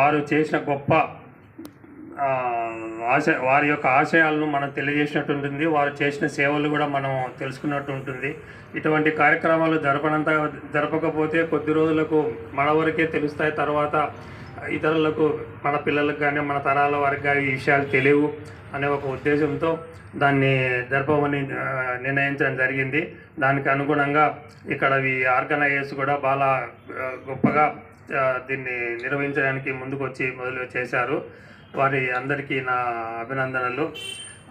వారు చేసిన గొప్ప ఆశ వారి యొక్క ఆశయాలను మనం తెలియజేసినట్టు ఉంటుంది. వారు చేసిన సేవలు కూడా మనం తెలుసుకున్నట్టు ఉంటుంది. ఇటువంటి కార్యక్రమాలు జరపనంత జరపకపోతే కొద్ది రోజులకు మన వరకే తెలుస్తాయి. తర్వాత ఇతరులకు మన పిల్లలకు కానీ మన తరాల వారికి కానీ ఈ విషయాలు తెలియవు అనే ఒక ఉద్దేశంతో దాన్ని జరపమని నిర్ణయించడం జరిగింది. దానికి అనుగుణంగా ఇక్కడ ఈ ఆర్గనైజర్స్ కూడా బాగా గొప్పగా దీన్ని నిర్వహించడానికి ముందుకు వచ్చి మొదలు చేశారు. వారి అందరికీ నా అభినందనలు.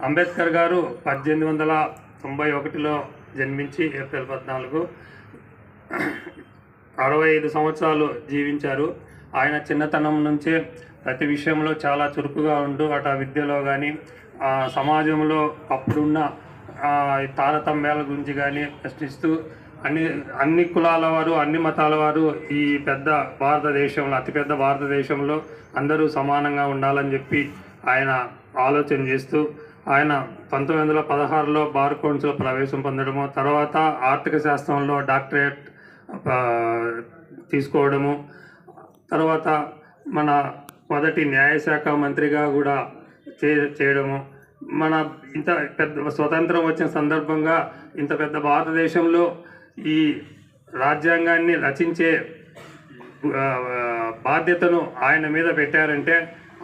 అంబేద్కర్ గారు పద్దెనిమిది వందల తొంభై ఒకటిలో జన్మించి ఏప్రిల్ పద్నాలుగు అరవై ఐదు సంవత్సరాలు జీవించారు. ఆయన చిన్నతనం నుంచే ప్రతి విషయంలో చాలా చురుకుగా ఉంటూ అటు విద్యలో కానీ సమాజంలో అప్పుడున్న తారతమ్యాల గురించి కానీ ప్రశ్నిస్తూ అన్ని అన్ని కులాల వారు అన్ని మతాల వారు ఈ పెద్ద భారతదేశంలో అతిపెద్ద భారతదేశంలో అందరూ సమానంగా ఉండాలని చెప్పి ఆయన ఆలోచన చేస్తూ ఆయన పంతొమ్మిది వందల పదహారులో బార్ కౌన్సిల్ ప్రవేశం పొందడము తర్వాత ఆర్థిక శాస్త్రంలో డాక్టరేట్ తీసుకోవడము తర్వాత మన మొదటి న్యాయశాఖ మంత్రిగా కూడా చే చేయడము మన ఇంత పెద్ద స్వతంత్రం వచ్చిన సందర్భంగా ఇంత పెద్ద భారతదేశంలో ఈ రాజ్యాంగాన్ని రచించే బాధ్యతను ఆయన మీద పెట్టారంటే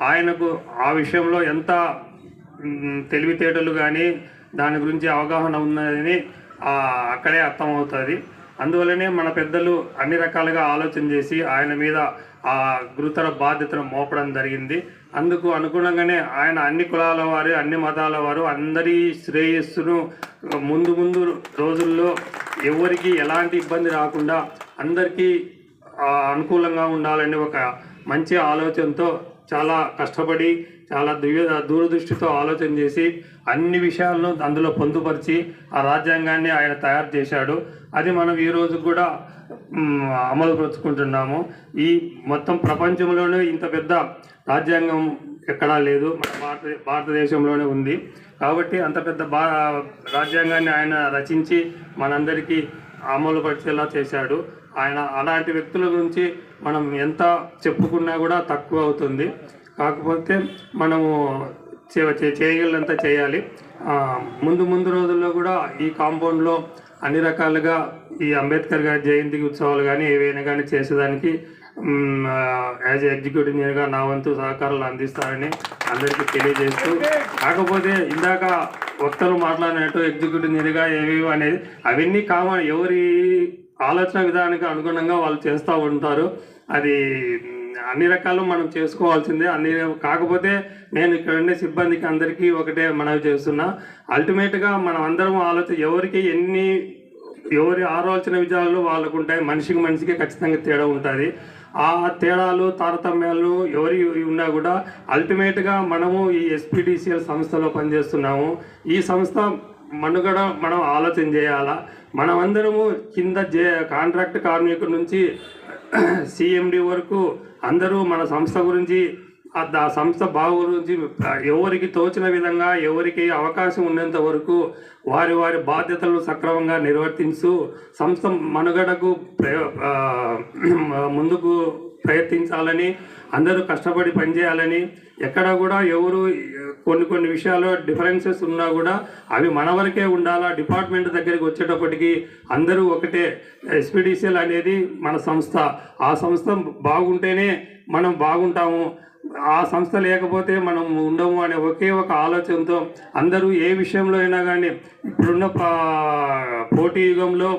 ఆయనకు ఆ విషయంలో ఎంత తెలివితేటలు కానీ దాని గురించి అవగాహన ఉన్నదని అక్కడే అర్థమవుతుంది. అందువలనే మన పెద్దలు అన్ని రకాలుగా ఆలోచన చేసి ఆయన మీద ఆ గురుతర బాధ్యతను మోపడం జరిగింది. అందుకు అనుగుణంగానే ఆయన అన్ని కులాల వారు అన్ని మతాల వారు అందరి శ్రేయస్సును ముందు ముందు రోజుల్లో ఎవరికి ఎలాంటి ఇబ్బంది రాకుండా అందరికీ అనుకూలంగా ఉండాలని ఒక మంచి ఆలోచనతో చాలా కష్టపడి చాలా దివ్య దూరదృష్టితో ఆలోచన చేసి అన్ని విషయాలను అందులో పొందుపరిచి ఆ రాజ్యాంగాన్ని ఆయన తయారు చేశాడు. అది మనం ఈరోజు కూడా అమలుపరుచుకుంటున్నాము. ఈ మొత్తం ప్రపంచంలోనే ఇంత పెద్ద రాజ్యాంగం ఎక్కడా లేదు. మన భారత భారతదేశంలోనే ఉంది. కాబట్టి అంత పెద్ద భా రాజ్యాంగాన్ని ఆయన రచించి మనందరికీ అమలు పరిచేలా చేశాడు. ఆయన అలాంటి వ్యక్తుల గురించి మనం ఎంత చెప్పుకున్నా కూడా తక్కువ అవుతుంది. కాకపోతే మనము చే- చే- చేయగలంత చేయాలి. ముందు ముందు రోజుల్లో కూడా ఈ కాంపౌండ్లో అన్ని రకాలుగా ఈ అంబేద్కర్ గారి జయంతి ఉత్సవాలు కానీ ఏవైనా కానీ చేసేదానికి యాజ్ ఎగ్జిక్యూటివ్ ఇంజనీర్గా నా వంతు సహకారాలు అందిస్తారని అందరికీ తెలియజేస్తూ కాకపోతే ఇందాక వక్తలు మాట్లాడినట్టు ఎగ్జిక్యూటివ్ ఇంజనీర్గా ఏవేవి అనేది అవన్నీ కామన్ ఎవరి ఆలోచన విధానానికి అనుగుణంగా వాళ్ళు చేస్తూ ఉంటారు. అది అన్ని రకాలు మనం చేసుకోవాల్సిందే. అన్ని కాకపోతే నేను ఇక్కడ ఉండే సిబ్బందికి అందరికీ ఒకటే మనవి చేస్తున్నా. అల్టిమేట్గా మనం అందరం ఆలోచన ఎవరికి ఎన్ని ఎవరి ఆలోచన విధానాలు వాళ్ళకు ఉంటాయి మనిషికి మనిషికి ఖచ్చితంగా తేడా ఉంటుంది. ఆ తేడాలు తారతమ్యాలు ఎవరి ఉన్నా కూడా అల్టిమేట్గా మనము ఈ ఎస్పీడీసీఎల్ సంస్థలో పనిచేస్తున్నాము. ఈ సంస్థ మనుగడ మనం ఆలోచన చేయాలా? మనమందరము కింద జే కాంట్రాక్ట్ కార్మికుల నుంచి సిఎండి వరకు అందరూ మన సంస్థ గురించి ఆ సంస్థ బాగురించి ఎవరికి తోచిన విధంగా ఎవరికి అవకాశం ఉన్నంత వరకు వారి వారి బాధ్యతలు సక్రమంగా నిర్వర్తించు సంస్థ మనుగడకు ముందుకు ప్రయత్నించాలని అందరూ కష్టపడి పనిచేయాలని ఎక్కడ కూడా ఎవరు కొన్ని కొన్ని విషయాల్లో డిఫరెన్సెస్ ఉన్నా కూడా అవి మన వరకే ఉండాలా డిపార్ట్మెంట్ దగ్గరికి వచ్చేటప్పటికి అందరూ ఒకటే. ఎస్పీడీసీఎల్ అనేది మన సంస్థ. ఆ సంస్థ బాగుంటేనే మనం బాగుంటాము. ఆ సంస్థ లేకపోతే మనం ఉండము అనే ఒకే ఒక ఆలోచనతో అందరూ ఏ విషయంలో అయినా కానీ ఇప్పుడున్న పా- పోటీ యుగంలో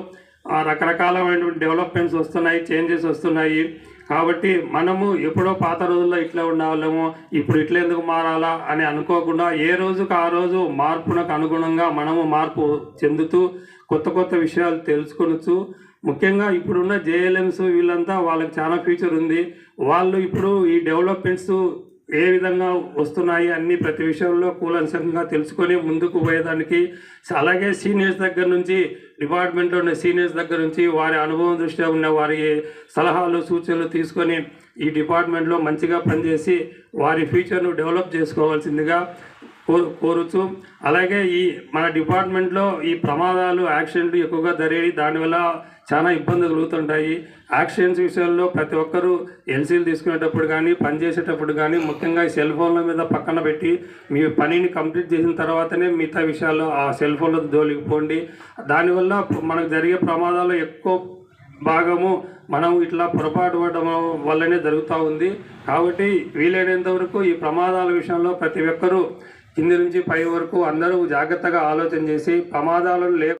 రకరకాలమైనటువంటి డెవలప్మెంట్స్ వస్తున్నాయి చేంజెస్ వస్తున్నాయి. కాబట్టి మనము ఎప్పుడో పాత రోజుల్లో ఇట్లా ఉండేవాళ్ళము ఇప్పుడు ఇట్లా ఎందుకు మారాలా అని అనుకోకుండా ఏ రోజుకు ఆ రోజు మార్పునకు అనుగుణంగా మనము మార్పు చెందుతూ కొత్త కొత్త విషయాలు తెలుసుకొనొచ్చు ముఖ్యంగా ఇప్పుడున్న జేఎల్ఎంస్ వీళ్ళంతా వాళ్ళకి చాలా ఫ్యూచర్ ఉంది. వాళ్ళు ఇప్పుడు ఈ డెవలప్మెంట్స్ ఏ విధంగా వస్తున్నాయి అన్ని ప్రతి విషయంలో కూలంశంగా తెలుసుకొని ముందుకు పోయేదానికి అలాగే సీనియర్స్ దగ్గర నుంచి డిపార్ట్మెంట్లో ఉన్న సీనియర్స్ దగ్గర నుంచి వారి అనుభవం దృష్ట్యా ఉన్న వారి సలహాలు సూచనలు తీసుకొని ఈ డిపార్ట్మెంట్లో మంచిగా పనిచేసి వారి ఫ్యూచర్ను డెవలప్ చేసుకోవాల్సిందిగా కోరు కోరుచు అలాగే ఈ మన డిపార్ట్మెంట్లో ఈ ప్రమాదాలు యాక్సిడెంట్లు ఎక్కువగా జరిగి దానివల్ల చాలా ఇబ్బందులు కలుగుతుంటాయి. యాక్సిడెంట్స్ విషయంలో ప్రతి ఒక్కరూ ఎల్సీలు తీసుకునేటప్పుడు కానీ పని చేసేటప్పుడు కానీ ముఖ్యంగా ఈ సెల్ ఫోన్ల మీద పక్కన పెట్టి మీ పనిని కంప్లీట్ చేసిన తర్వాతనే మిగతా విషయాల్లో ఆ సెల్ ఫోన్ల జోలికి పోండి. దానివల్ల మనకు జరిగే ప్రమాదాలు ఎక్కువ భాగము మనం ఇట్లా పొరపాటు పడడం వల్లనే జరుగుతూ ఉంది. కాబట్టి వీలైనంత వరకు ఈ ప్రమాదాల విషయంలో ప్రతి ఒక్కరూ కింది నుంచి పై వరకు అందరూ జాగ్రత్తగా ఆలోచన చేసి ప్రమాదాలను లే